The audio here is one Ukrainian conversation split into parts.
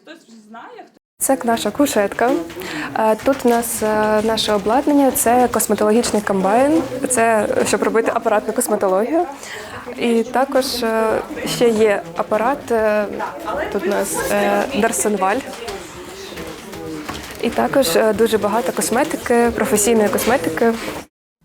Хтось вже знає, хто Це наша кушетка. Е, Тут у нас е, наше обладнання, це косметологічний комбайн, це щоб робити апаратну косметологію. І також е, ще є апарат, тут у нас Дарсенваль. І також дуже багато косметики, професійної косметики.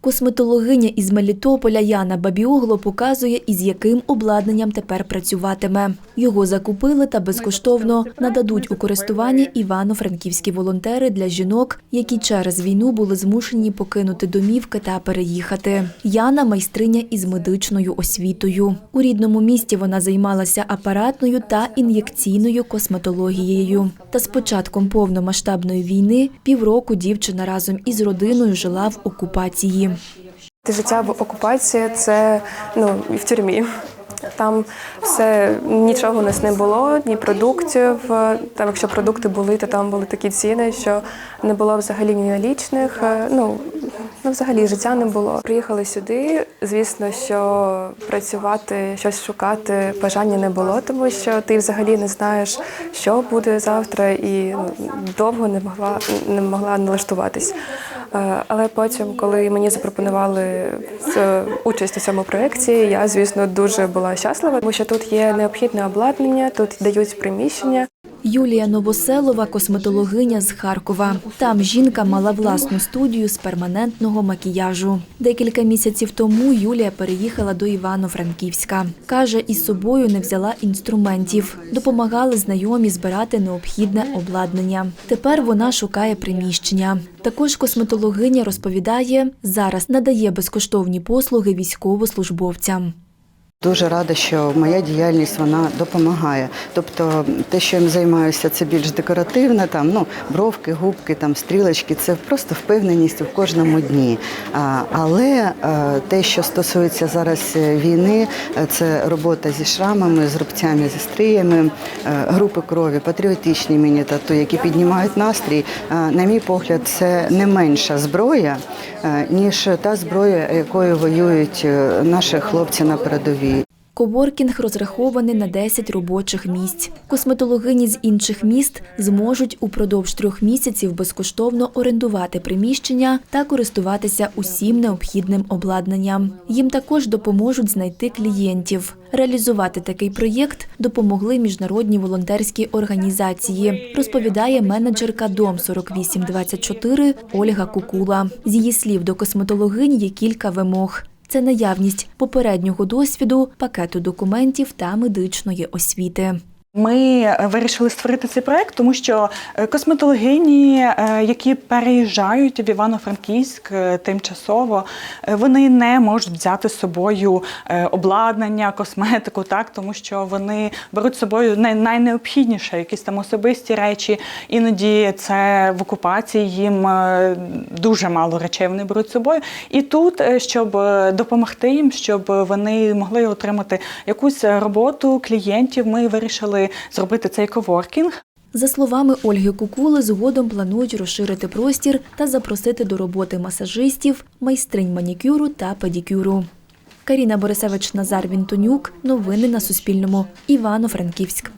Косметологиня із Мелітополя Яна Бабіогло показує, із яким обладнанням тепер працюватиме. Його закупили та безкоштовно нададуть у користування івано-франківські волонтери для жінок, які через війну були змушені покинути домівки та переїхати. Яна майстриня із медичною освітою. У рідному місті вона займалася апаратною та ін'єкційною косметологією. Та з початком повномасштабної війни півроку дівчина разом із родиною жила в окупації. Життя в окупації це ну, і в тюрмі. Там все нічого у нас не було, ні продуктів. Там, якщо продукти були, то там були такі ціни, що не було взагалі ні налічних. Е, Ну, ну взагалі життя не було. Приїхали сюди. Звісно, що працювати, щось шукати бажання не було, тому що ти взагалі не знаєш, що буде завтра, і ну, довго не могла не могла налаштуватись. Е, Але потім, коли мені запропонували участь у цьому проєкті, я, звісно, дуже була щаслива, тому що тут є необхідне обладнання, тут дають приміщення. Юлія Новоселова косметологиня з Харкова. Там жінка мала власну студію з перманентного макіяжу. Декілька місяців тому Юлія переїхала до Івано-Франківська. Каже, із собою не взяла інструментів. Допомагали знайомі збирати необхідне обладнання. Тепер вона шукає приміщення. Також косметологиня розповідає, зараз надає безкоштовні послуги військовослужбовцям. Дуже рада, що моя діяльність вона допомагає. Тобто, те, що я займаюся, це більш декоративне, там ну бровки, губки, там стрілочки, це просто впевненість в кожному дні. А, але е, те, що стосується зараз е, війни, е, це робота зі шрамами, з рубцями, зі стріями, групи крові, патріотичні міні тату, які піднімають настрій. На мій погляд, це не менша зброя, ніж та зброя, якою воюють наші хлопці на передовій. Коворкінг розрахований на 10 робочих місць. Косметологині з інших міст зможуть упродовж трьох місяців безкоштовно орендувати приміщення та користуватися усім необхідним обладнанням. Їм також допоможуть знайти клієнтів. Реалізувати такий проєкт допомогли міжнародні волонтерські організації, розповідає менеджерка Дом 4824 Ольга Кукула. З її слів до косметологинь є кілька вимог. Це наявність попереднього досвіду, пакету документів та медичної освіти. Ми вирішили створити цей проект, тому що е, косметологині, е, які переїжджають в Івано-Франківськ е, тимчасово, вони не можуть взяти з собою обладнання, косметику, так тому що вони беруть з собою найнеобхідніше, якісь там особисті речі. Іноді це в окупації їм дуже мало речей вони беруть з собою. І тут, щоб допомогти їм, щоб вони могли отримати якусь роботу клієнтів, ми вирішили зробити цей коворкінг. За словами Ольги Кукули, згодом планують розширити простір та запросити до роботи масажистів, майстринь манікюру та педикюру. Каріна Борисевич, Назар Вінтонюк. Новини на Суспільному. Івано-Франківськ.